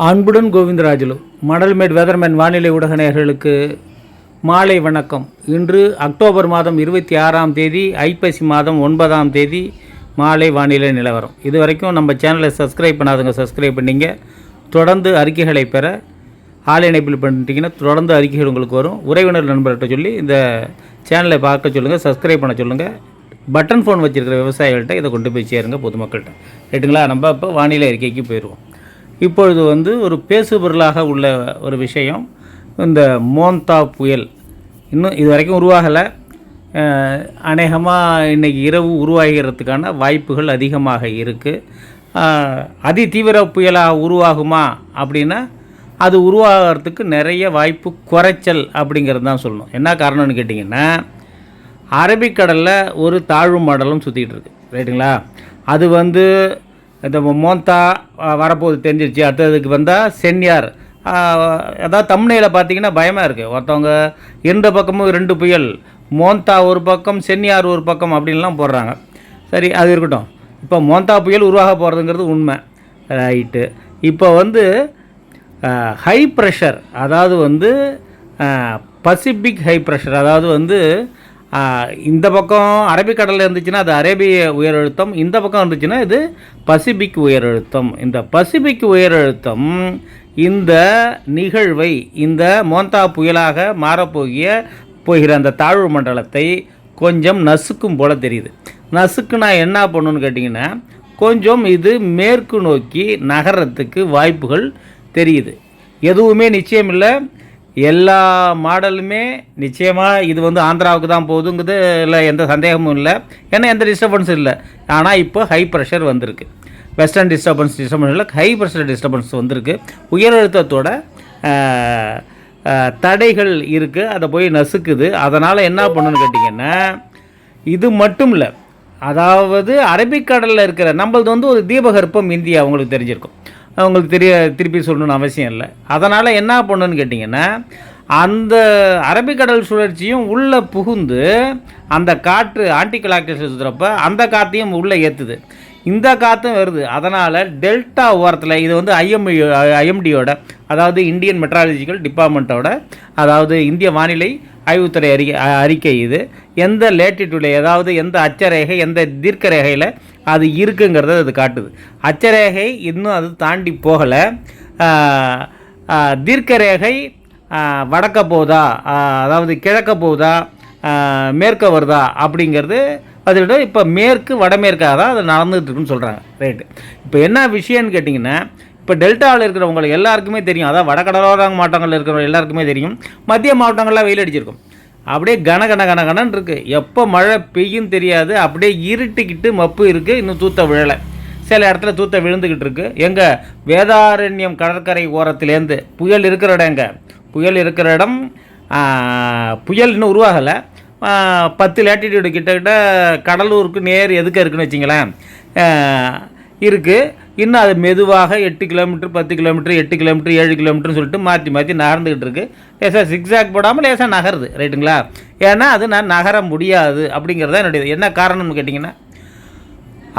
அன்புடன் கோவிந்தராஜலு மடல்மேட் வெதர்மேன் வானிலை ஊடக நேயர்களுக்கு மாலை வணக்கம். இன்று அக்டோபர் மாதம் இருபத்தி ஆறாம் தேதி ஐப்பசி மாதம் ஒன்பதாம் தேதி மாலை வானிலை நிலவரம். இது வரைக்கும் நம்ம சேனலை சப்ஸ்கிரைப் பண்ணாதவங்க சப்ஸ்கிரைப் பண்ணிங்க. தொடர்ந்து அறிக்கைகளை பெற ஆல் இணைப்பில் பண்ணிட்டீங்கன்னா தொடர்ந்து அறிக்கைகள் உங்களுக்கு வரும். உறவினர் நண்பர்கிட்ட சொல்லி இந்த சேனலை பார்க்க சொல்லுங்கள் சப்ஸ்கிரைப் பண்ண சொல்லுங்கள் பட்டன் ஃபோன் வச்சுருக்கிற விவசாயிகள்கிட்ட இதை கொண்டு போய் சேருங்க பொதுமக்கள்கிட்ட. ரைட்டுங்களா நம்ம இப்போ வானிலை அறிக்கைக்கு போயிடுவோம். இப்பொழுது வந்து ஒரு பேசுபொருளாக உள்ள ஒரு விஷயம். இந்த மோந்தா புயல். இன்னும் இது வரைக்கும் உருவாகலை. அநேகமாக இன்றைக்கி இரவு உருவாகிறதுக்கான வாய்ப்புகள் அதிகமாக இருக்குது அதி தீவிர புயலாக உருவாகுமா அப்படின்னா அது உருவாகிறதுக்கு நிறைய வாய்ப்பு குறைச்சல் அப்படிங்கிறது தான் சொல்லணும். என்ன காரணம்னு கேட்டிங்கன்னா அரபிக்கடலில் ஒரு தாழ்வு மண்டலம் சுற்றிக்கிட்டு இருக்கு. ரைட்டுங்களா? அது வந்து இந்த மோந்தா வரப்போகுது தெரிஞ்சிருச்சு. அடுத்ததுக்கு வந்தால் சென்யார் அதாவது தமிழ்நிலையில் பார்த்தீங்கன்னா பயமாக இருக்குது ஒருத்தவங்க இரண்டு பக்கமும் ரெண்டு புயல் மோந்தா ஒரு பக்கம் சென்னியார் ஒரு பக்கம் அப்படின்லாம் போடுறாங்க. சரி அது இருக்கட்டும். இப்போ மோந்தா புயல் உருவாக போகிறதுங்கிறது உண்மை. ரைட்டு இப்போ வந்து ஹை ப்ரெஷர் அதாவது வந்து பசிபிக் ஹை ப்ரெஷர் அதாவது வந்து இந்த பக்கம் அரபிக்கடலில் இருந்துச்சுன்னா அது அரேபிய உயரழுத்தம் இந்த பக்கம் இருந்துச்சுன்னா இது பசிபிக் உயரழுத்தம். இந்த பசிபிக் உயரழுத்தம் இந்த நிகழ்வை இந்த மோந்தா புயலாக மாறப்போகிய போகிற அந்த தாழ்வு மண்டலத்தை கொஞ்சம் நசுக்கும் போல தெரியுது. நசுக்குனா என்ன பண்ணுன்னு கேட்டிங்கன்னா கொஞ்சம் இது மேற்கு நோக்கி நகரத்துக்கு வாய்ப்புகள் தெரியுது. எதுவுமே நிச்சயம் இல்லை எல்லா மாடலுமே நிச்சயமாக இது வந்து ஆந்திராவுக்கு தான் போகுதுங்கிறது இல்லை எந்த சந்தேகமும் இல்லை. ஏன்னா எந்த டிஸ்டர்பன்ஸும் இல்லை. ஆனால் இப்போ ஹை ப்ரெஷர் வந்திருக்கு. வெஸ்டர்ன் டிஸ்டர்பன்ஸ் டிஸ்டர்பன்ஸ் இல்லை ஹை ப்ரெஷர் டிஸ்டர்பன்ஸ் வந்திருக்கு. உயரழுத்தத்தோட அழுத்தத்தோட தடைகள் இருக்குது அதை போய் நசுக்குது. அதனால் என்ன பண்ணுன்னு கேட்டிங்கன்னா இது மட்டும் இல்லை. அதாவது அரபிக்கடலில் இருக்கிற நம்மளது வந்து ஒரு தீபகற்பம் இந்தியா உங்களுக்கு தெரிஞ்சிருக்கும். உங்களுக்கு தெரிய திருப்பி சொல்லணும்னு அவசியம் இல்லை. அதனால் என்ன பண்ணுன்னு கேட்டிங்கன்னா அந்த அரபிக்கடல் சுழற்சியும் உள்ளே புகுந்து அந்த காற்று ஆன்டி கிளாக்டர் சுற்றுறப்ப அந்த காற்றையும் உள்ளே ஏற்றுது இந்த காற்றும் வருது. அதனால் டெல்டா ஓரத்தில் இது வந்து ஐஎம்ஐ ஐஎம்டியோட அதாவது இந்தியன் மெட்ராலஜிக்கல் டிபார்ட்மெண்ட்டோட அதாவது இந்திய வானிலை ஆய்வுத்துறை அறிக்கை அறிக்கை இது. எந்த லேட்டிடியூடில் ஏதாவது எந்த அச்சரேகை எந்த தீர்க்க ரேகையில் அது இருக்குங்கிறத அது காட்டுது. அச்சரேகை இன்னும் அது தாண்டி போகலை. தீர்க்க ரேகை வடக்க போகுதா? அதாவது கிழக்க போகுதா? மேற்க வருதா? அப்படிங்கிறது அதோட இப்போ மேற்கு வடமேற்காக தான் அது நடந்துகிட்டு இருக்குன்னு சொல்கிறாங்க ரைட்டு இப்போ என்ன விஷயம்னு கேட்டிங்கன்னா இப்போ டெல்டாவில் இருக்கிறவங்களுக்கு எல்லாருக்குமே தெரியும். அதாவது வடகடலோர மாவட்டங்களில் இருக்கிறவங்க எல்லாருக்குமே தெரியும். மத்திய மாவட்டங்கள்லாம் வெயில் அடிச்சிருக்கும். அப்படியே கன கன கன கனன்னு இருக்குது எப்போ மழை பெய்யும் தெரியாது. அப்படியே இருட்டிக்கிட்டு மப்பு இருக்குது இன்னும் தூத்த விழலை. சில இடத்துல தூத்த விழுந்துக்கிட்டு இருக்கு. எங்கே வேதாரண்யம் கடற்கரை ஓரத்துலேருந்து புயல் இருக்கிற இடம் எங்கே? புயல் இருக்கிற இடம் புயல் இன்னும் உருவாகலை. பத்து லேட்டிடியூடு கிட்டக்கிட்ட கடலூருக்கு நேர் எதுக்க இருக்குன்னு வச்சிங்களேன். இருக்குது இன்னும் அது மெதுவாக எட்டு கிலோமீட்டர் பத்து கிலோமீட்டர் எட்டு கிலோமீட்டர் ஏழு கிலோமீட்டர்னு சொல்லிட்டு மாற்றி மாற்றி நகர்ந்துக்கிட்டு இருக்குது லேசாக சிக்ஸாக் போடாமல் லேசாக நகருது ரைட்டுங்களா? ஏன்னா அது நான் நகர முடியாது அப்படிங்கிறது தான் என்னுடைய என்ன காரணம்னு கேட்டிங்கன்னா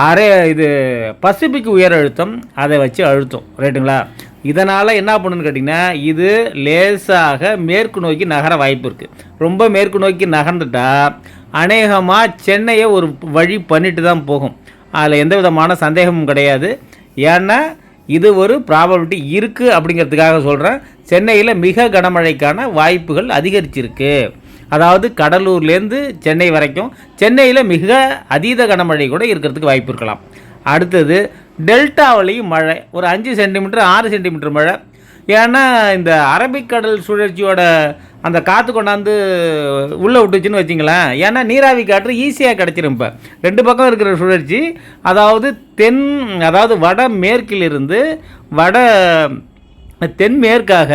அரே இது பசிபிக் உயர் அழுத்தம் அதை வச்சு அழுத்தம் ரைட்டுங்களா? இதனால் என்ன பண்ணுன்னு கேட்டிங்கன்னா இது லேசாக மேற்கு நோக்கி நகர வாய்ப்பு இருக்குது ரொம்ப மேற்கு நோக்கி நகர்ந்துட்டா அநேகமாக சென்னையை ஒரு வழி பண்ணிட்டு தான் போகும். அதில் எந்த விதமான சந்தேகமும் கிடையாது. ஏன்னா இது ஒரு ப்ராபபிலிட்டி இருக்குது அப்படிங்கிறதுக்காக சொல்கிறேன் சென்னையில் மிக கனமழைக்கான வாய்ப்புகள் அதிகரிச்சிருக்கு. அதாவது கடலூர்லேருந்து சென்னை வரைக்கும் சென்னையில் மிக அதீத கனமழை கூட இருக்கிறதுக்கு வாய்ப்பு இருக்கலாம். அடுத்தது டெல்டாவிலையும் மழை. ஒரு அஞ்சு சென்டிமீட்டர் ஆறு சென்டிமீட்டர் மழை. ஏன்னா இந்த அரபிக்கடல் சுழற்சியோட அந்த காற்று கொண்டாந்து உள்ளே விட்டுச்சுன்னு வச்சிங்களேன். ஏன்னா நீராவி காற்று ஈஸியாக கிடச்சிரும் இப்போ. ரெண்டு பக்கம் இருக்கிற சுழற்சி அதாவது தென் அதாவது வட மேற்கிலிருந்து வட தென்மேற்காக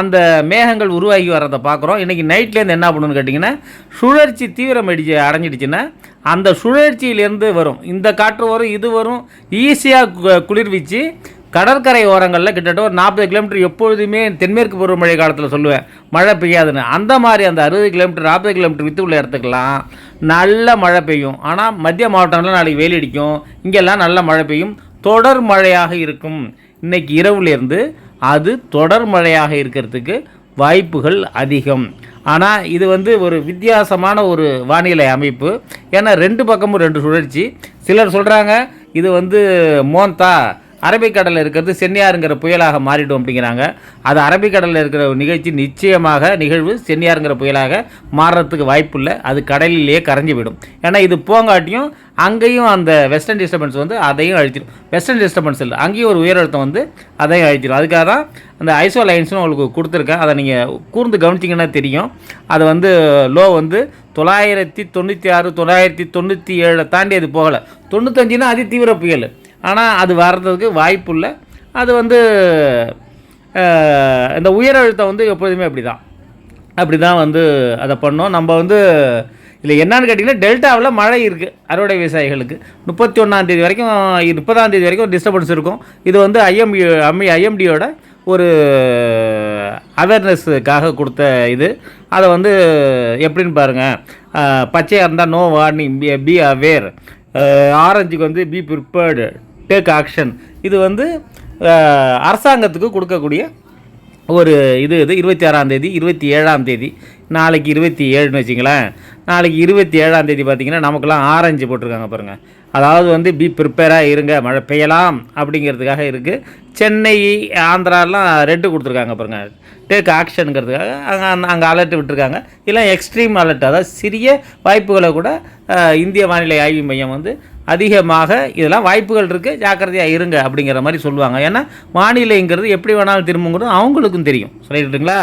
அந்த மேகங்கள் உருவாகி வர்றதை பார்க்குறோம். இன்றைக்கி நைட்லேருந்து என்ன பண்ணணும்னு கேட்டிங்கன்னா சுழற்சி தீவிரம் அடிச்சு அடைஞ்சிடுச்சுன்னா அந்த சுழற்சியிலேருந்து வரும். இந்த காற்று வரும் இது வரும். ஈஸியாக குளிர்விச்சு கடற்கரை ஓரங்களில் கிட்டத்தட்ட ஒரு நாற்பது கிலோமீட்டர் எப்பொழுதுமே தென்மேற்கு பருவமழை காலத்தில் சொல்லுவேன். மழை பெய்யாதுன்னு. அந்த மாதிரி அந்த அறுபது கிலோமீட்டர் நாற்பது கிலோமீட்டர் வித்து உள்ள இடத்துக்கெல்லாம் நல்ல மழை பெய்யும். ஆனால் மத்திய மாவட்டங்களில் நாளைக்கு வெயில் அடிக்கும். இங்கெல்லாம் நல்ல மழை பெய்யும். தொடர் மழையாக இருக்கும். இன்றைக்கி இரவுலேருந்து அது தொடர் மழையாக இருக்கிறதுக்கு வாய்ப்புகள் அதிகம். ஆனால் இது வந்து ஒரு வித்தியாசமான ஒரு வானிலை அமைப்பு. ஏன்னா ரெண்டு பக்கமும் ரெண்டு சுழற்சி. சிலர் சொல்கிறாங்க இது வந்து மோந்தா அரபிக்கடலில் இருக்கிறது சென்னியாருங்கிற புயலாக மாறிடும் அப்படிங்கிறாங்க. அது அரபிக்கடலில் இருக்கிற ஒரு நிகழ்ச்சி நிச்சயமாக நிகழ்வு சென்னியாருங்கிற புயலாக மாறுறதுக்கு வாய்ப்பு இல்லை. அது கடலிலேயே கரைஞ்சி விடும். ஏன்னா இது போங்காட்டியும் அங்கேயும் அந்த வெஸ்டர்ன் டிஸ்டர்பன்ஸ் வந்து அதையும் அழிச்சிடும் வெஸ்டர்ன் டிஸ்டர்பன்ஸ் இல்லை. அங்கேயும் ஒரு உயரழுத்தம் வந்து அதையும் அழிச்சிடும் அதுக்காக தான் அந்த ஐசோ லைன்ஸ்னு உங்களுக்கு கொடுத்துருக்கேன். அதை நீங்கள் கூர்ந்து கவனிச்சிங்கன்னா தெரியும். அது வந்து லோ வந்து தொள்ளாயிரத்தி தொண்ணூற்றி ஆறு தொள்ளாயிரத்தி தொண்ணூற்றி ஏழை தாண்டி அது போகலை. தொண்ணூத்தஞ்சுனா அதி தீவிர புயல். ஆனால் அது வர்றதுக்கு வாய்ப்பு இல்லை அது வந்து இந்த உயர் அழுத்தம் வந்து எப்போதுமே அப்படி தான் அப்படி தான் வந்து அதை பண்ணோம். நம்ம வந்து இதில் என்னன்னு கேட்டிங்கன்னா டெல்டாவில் மழை இருக்குது அறுவடை விவசாயிகளுக்கு. முப்பத்தி ஒன்றாந்தேதி வரைக்கும் முப்பதாந்தேதி வரைக்கும் டிஸ்டர்பன்ஸ் இருக்கும். இது வந்து ஐஎம் அம்மி ஐஎம்டியோட ஒரு அவேர்னஸுக்காக கொடுத்த இது. அதை வந்து எப்படின்னு பாருங்கள் பச்சையாக இருந்தால் no warning be be aware ஆரஞ்சுக்கு வந்து பி ப்ரிப்பேர்டு டேக் ஆக்ஷன் இது வந்து அரசாங்கத்துக்கு கொடுக்கக்கூடிய ஒரு இது இது இருபத்தி ஆறாம் தேதி இருபத்தி ஏழாம் தேதி. நாளைக்கு இருபத்தி ஏழுன்னு வச்சிங்களேன். நாளைக்கு இருபத்தி ஏழாம் தேதி பார்த்தீங்கன்னா நமக்கெல்லாம் ஆரஞ்சு போட்டிருக்காங்க பாருங்கள் அதாவது வந்து பி ப்ரிப்பேராக இருங்க மழை பெய்யலாம் அப்படிங்கிறதுக்காக இருக்குது சென்னை ஆந்திராலாம் ரெட்டு கொடுத்துருக்காங்க பாருங்க. டேக் ஆக்ஷனுங்கிறதுக்காக அங்கே அங்கே அலர்ட் விட்டுருக்காங்க. இல்லை எக்ஸ்ட்ரீம் அலர்ட் அதாவது சிறிய வாய்ப்புகளை கூட இந்திய வானிலை ஆய்வு மையம் வந்து அதிகமாக இதெல்லாம் வாய்ப்புகள் இருக்குது ஜாக்கிரதையாக இருங்க அப்படிங்கிற மாதிரி சொல்லுவாங்க. ஏன்னா வானிலைங்கிறது எப்படி வேணாலும் திரும்புங்கிறது அவங்களுக்கும் தெரியும். சொல்லிட்டுங்களா?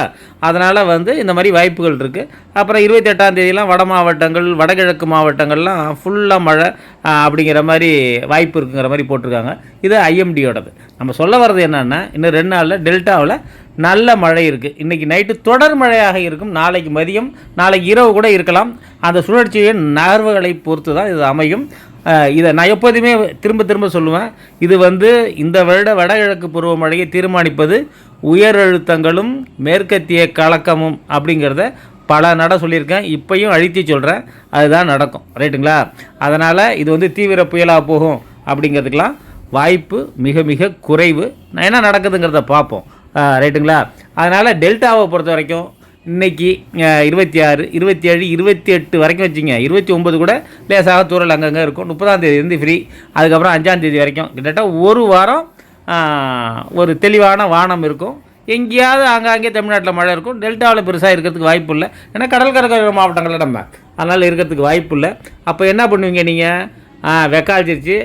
அதனால் வந்து இந்த மாதிரி வாய்ப்புகள் இருக்குது அப்புறம் இருபத்தெட்டாம் தேதியெலாம் வட மாவட்டங்கள் வடகிழக்கு மாவட்டங்கள்லாம் ஃபுல்லாக மழை அப்படிங்கிற மாதிரி வாய்ப்பு இருக்குங்கிற மாதிரி போட்டிருக்காங்க. இது ஐஎம்டியோடது. நம்ம சொல்ல வர்றது என்னென்னா இன்னும் ரெண்டு நாளில் டெல்டாவில் நல்ல மழை இருக்குது இன்றைக்கி நைட்டு தொடர் மழையாக இருக்கும். நாளைக்கு மதியம் நாளைக்கு இரவு கூட இருக்கலாம். அந்த சுழற்சியின் நகர்வுகளை பொறுத்து தான் இது அமையும். இதை நான் எப்போதுமே திரும்ப திரும்ப சொல்லுவேன். இது வந்து இந்த வருட வடகிழக்கு பருவமழையை தீர்மானிப்பது உயர் அழுத்தங்களும் மேற்கத்திய கலக்கமும் அப்படிங்கிறத பல நட சொல்லியிருக்கேன். இப்பையும் அழுத்தி சொல்கிறேன் அதுதான் நடக்கும். ரைட்டுங்களா? அதனால் இது வந்து தீவிர புயலாக போகும் அப்படிங்கிறதுக்கெலாம் வாய்ப்பு மிக மிக குறைவு. நான் என்ன நடக்குதுங்கிறத பார்ப்போம். ரைட்டுங்களா? அதனால் டெல்டாவை பொறுத்த வரைக்கும் இன்றைக்கி இருபத்தி ஆறு இருபத்தி ஏழு இருபத்தி எட்டு வரைக்கும் வச்சுங்க இருபத்தி ஒம்பது கூட லேசாக தூரல் அங்கங்கே இருக்கும். முப்பதாம் தேதி ஃப்ரீ அதுக்கப்புறம் அஞ்சாம் தேதி வரைக்கும். கிட்டத்தட்ட ஒரு வாரம் ஒரு தெளிவான வானம் இருக்கும். எங்கேயாவது ஆங்காங்கே தமிழ்நாட்டில் மழை இருக்கும். டெல்டாவில் பெருசாக இருக்கிறதுக்கு வாய்ப்பு இல்லை. ஏன்னா கடற்கரை மாவட்டங்களில் நம்ம. அதனால் இருக்கிறதுக்கு வாய்ப்பு இல்லை. அப்போ என்ன பண்ணுவீங்க நீங்கள் வெக்காச்சிருச்சு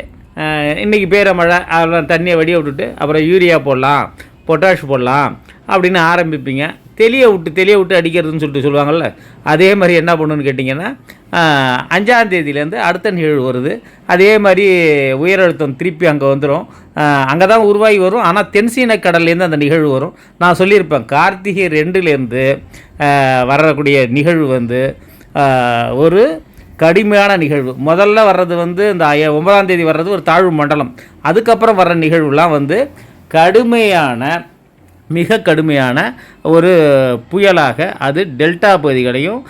இன்றைக்கி பெய்கிற மழை அதெல்லாம் தண்ணியை வடிய விட்டுட்டு அப்புறம் யூரியா போடலாம் பொட்டாஷ் போடலாம் அப்படின்னு ஆரம்பிப்பீங்க. தெளிய விட்டு தெளிய விட்டு அடிக்கிறதுன்னு சொல்லிட்டு சொல்லுவாங்கள்ல அதே மாதிரி என்ன பண்ணுன்னு கேட்டிங்கன்னா ஆஹ், அஞ்சாம் தேதியிலேருந்து அடுத்த நிகழ்வு வருது. அதே மாதிரி உயரழுத்தம் திருப்பி அங்கே வந்துடும் அங்கே தான் உருவாகி வரும். ஆனால் தென்சீன கடல்லேருந்து அந்த நிகழ்வு வரும். நான் சொல்லியிருப்பேன் கார்த்திகை ரெண்டுலேருந்து வரக்கூடிய நிகழ்வு வந்து ஒரு கடுமையான நிகழ்வு. முதல்ல வர்றது வந்து இந்த ஒன்பதாம் தேதி வர்றது ஒரு தாழ்வு மண்டலம். அதுக்கப்புறம் வர்ற நிகழ்வுலாம் வந்து கடுமையான மிக கடுமையான ஒரு புயலாக அது டெல்டா பகுதிகளையும்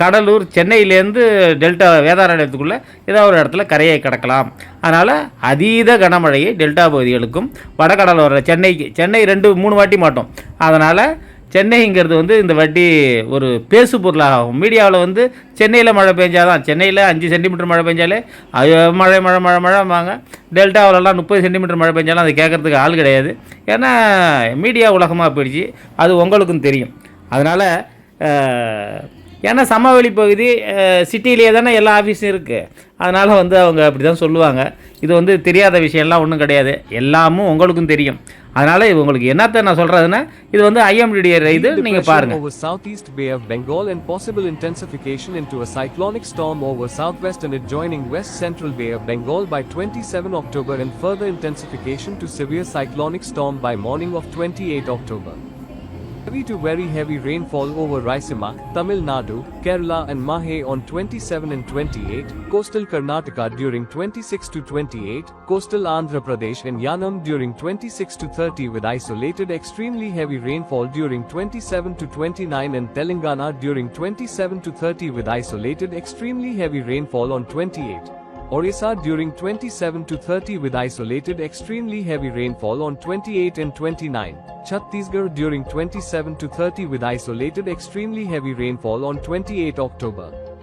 கடலூர் சென்னையிலேருந்து டெல்டா வேதாரண்யத்துக்குள்ளே ஏதோ ஒரு இடத்துல கரையை கடக்கலாம். அதனால் அதீத கனமழையை டெல்டா பகுதிகளுக்கும் வடகடலோர சென்னைக்கு சென்னை ரெண்டு மூணு வாட்டி மாட்டோம். அதனால் சென்னைங்கிறது வந்து இந்த வட்டி ஒரு பேசு பொருளாகும். மீடியாவில் வந்து சென்னையில் மழை பெஞ்சாதான் சென்னையில் அஞ்சு சென்டிமீட்டர் மழை பெஞ்சாலே அது மழை மழை மழை மழைம்பாங்க. டெல்டாவிலலாம் முப்பது சென்டிமீட்டர் மழை பெஞ்சாலும் அது கேட்குறதுக்கு ஆள் கிடையாது. ஏன்னா மீடியா உலகமாக போயிடுச்சு. அது உங்களுக்கும் தெரியும். அதனால் ஏன்னா சமவெளி பகுதி சிட்டிலேயே தானே எல்லா ஆஃபீஸும் இருக்குது அதனால் வந்து அவங்க அப்படி தான் சொல்லுவாங்க இது வந்து தெரியாத விஷயம்லாம் ஒன்றும் கிடையாது எல்லாமும் உங்களுக்கும் தெரியும் அதனால் உங்களுக்கு என்னத்தை நான் சொல்கிறதுன்னா இது வந்து ஐஎம்டிடைய இது நீங்கள் பாருங்கள் over southeast Bay of Bengal and possible intensification into a cyclonic storm over southwest and adjoining west central Bay of Bengal by 27 October and further intensification to severe cyclonic storm by morning of 28 October. Heavy to very heavy rainfall over Raisima, Tamil Nadu, Kerala and Mahe on 27 and 28, coastal Karnataka during 26 to 28, coastal Andhra Pradesh and Yanam during 26 to 30 with isolated extremely heavy rainfall during 27 to 29 and Telangana during 27 to 30 with isolated extremely heavy rainfall on 28. Orissa during 27 to 30 with isolated extremely heavy rainfall on 28 and 29. Chhattisgarh during 27 to 30 with isolated extremely heavy rainfall on 28 October.